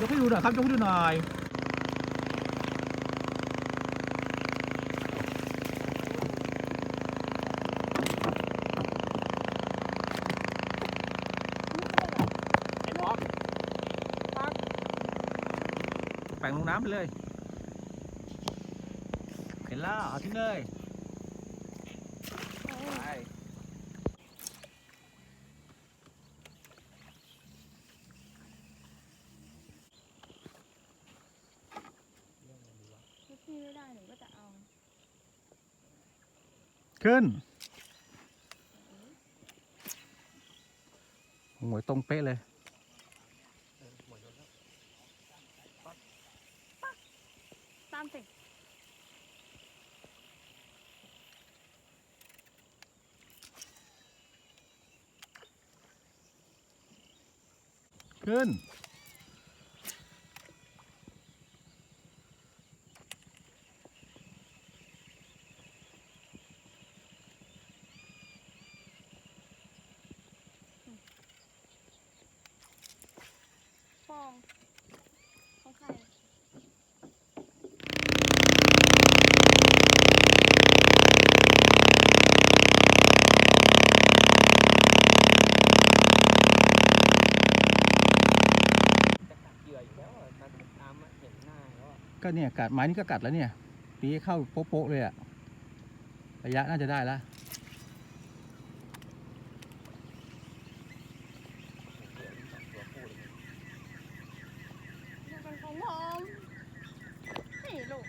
ยกให้ดูหน่อยครับยกให้ดูหน่อยแปลงลงน้ำไปเลย เห็นแล้วเอาทิ้งเลย ไป ถ้าพี่ไม่ได้หนูก็จะเอา ขึ้นหวยตรงเป๊ะเลยตามสิขึ้น ฟองของใคร จะกัดเหยื่ออยู่แล้วอะมันตามมาเห็นหน้าแล้วอะ ก็เนี่ยกัดไม้นี่ก็กัดแล้วเนี่ยตีเข้าโป๊ะๆเลยอะระยะน่าจะได้แล้ว เหยื่อมันสองตัวคู่เลย มันเป็นของผมนี่ลูก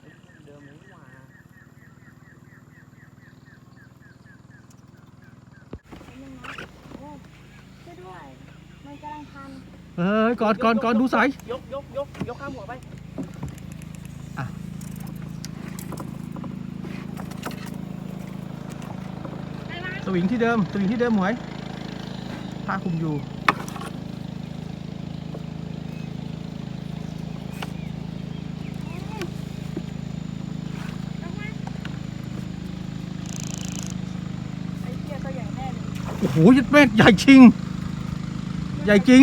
เอ้ยเดิมเลยนี่หว่า เป็นยังไงโอ้ช่วยด้วย มันกำลังพันเฮ้ยก่อนก่อนก่อนดูสายยกยกยกยกข้ามหัวไปได้ไหมสวิงที่เดิมสวิงที่เดิมหมวยผ้าคลุมอยู่ได้ไหมไอ้เหี้ยตัวใหญ่แน่เลยโอ้โหยัดแม่ใหญ่จริงให ญ่จริง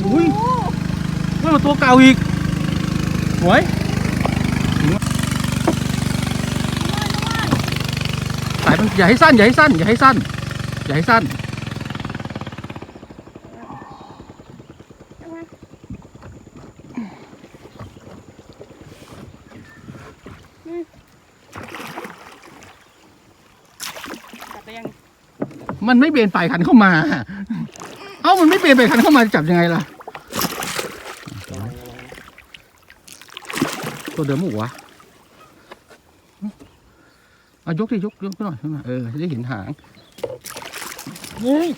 โอ้โหอุ้ยไม่มาตัวเก่าอีกหวยสายมันอย่าให้สั้น อย่าให้สั้น อย่าให้สั้น อย่าให้สั้น ได้ไหมอืมจับ ไปยังมันไม่เบนปลายคันเข้ามา เอ้ามันไม่เบนปลายคันเข้ามาจะจับยังไงล่ะตัวเดิมหมูวะเอายกดิยกยกหน่อยยกหน่อยเออจะได้เห็นหางเฮ้ย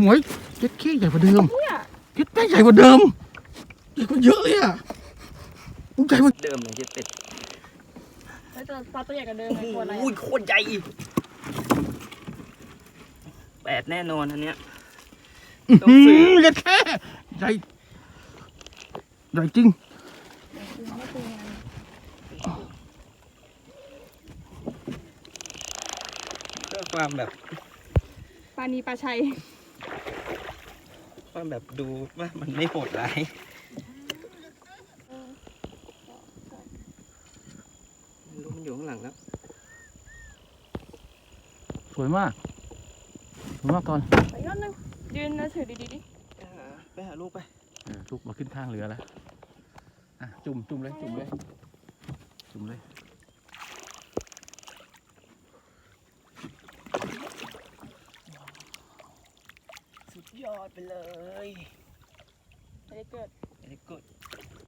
หมวยเจ็ดขี้ใหญ่กว่าเดิมเนี่ยเจ็ดแม่งใหญ่กว่าเดิมใหญ่กว่าเยอะเลยอะปุ๊บใจกว่าเดิมเลยจะติดแล้วตัวปลาตัวใหญ่กว่าเดิมไงกลัวอะไรโอ้ยอะโคตรใหญ่ แปดแน่นอนอันเนี้ยต้องอื้อซื้หืออเจ็ดแค่ใหญ่ใหญ่จริงไม่ตีงานเพื่อความแบบปลานีปลาชัยความแบบดูว่ามันไม่โหดร้ายไม่รู้มันอยู่ข้างหลังแล้ว สวยมาก สวยมากตอนไปยอดนึงยืนแล้วถือดีๆดิไปหาไปหาลูกไปเออลูกมาขึ้นข้างเรือแล้วอะจุ่มจุ่มเลยจุ่มเลยจุ่มเลยสุดยอดไปเลยไม่ได้เกิดไอ้กด